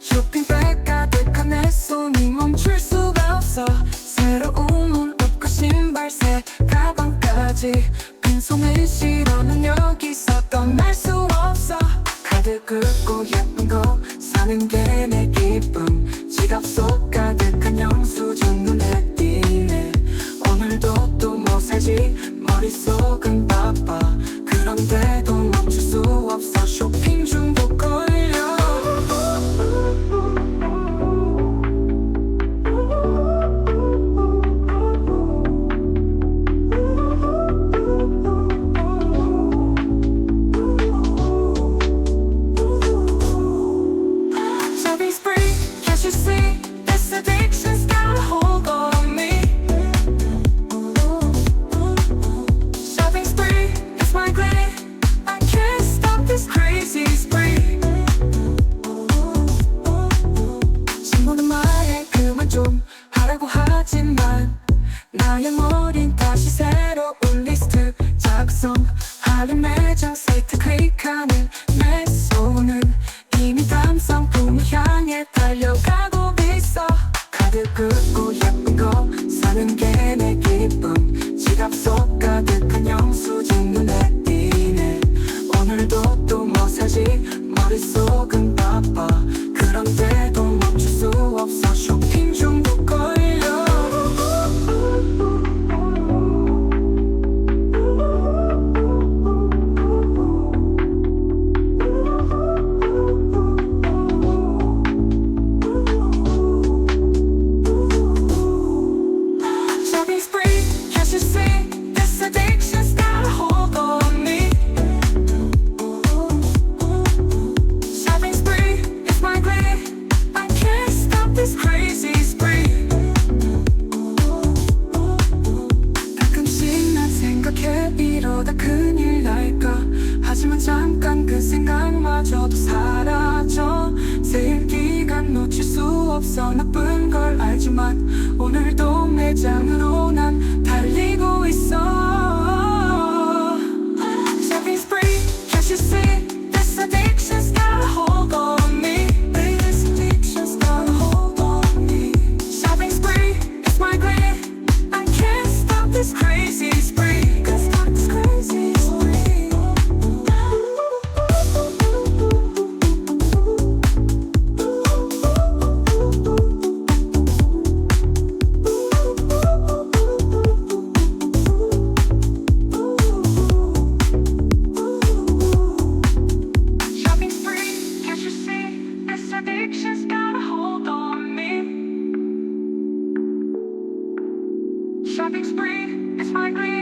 쇼핑백 가득한 내 손이 멈출 수가 없어. 새로운 옷 옷과 신발 새 가방까지. 빈손을 실어는 여기서 떠날 수 없어. 카드 긁고 예쁜 거 사는 게 내 기쁨. 지갑 속 가득한 영수증 눈에 띄네. 오늘도 또뭐 살지? 머릿속 나의 머린 다시 새로운 리스트. 작성하는 매장 사이트 클릭하는 내 손은 이미 다음 상품을 향해 달려가고 있어. 카드 긁고 예쁜 거 사는 게 내 기쁨. 지갑 속 가득 잠깐 그 생각마저도 사라져. 세일 기간 놓칠 수 없어 나쁜 걸 알지만 오늘도 매장으로 난 달리고 있어. Shopping spree, it's my dream.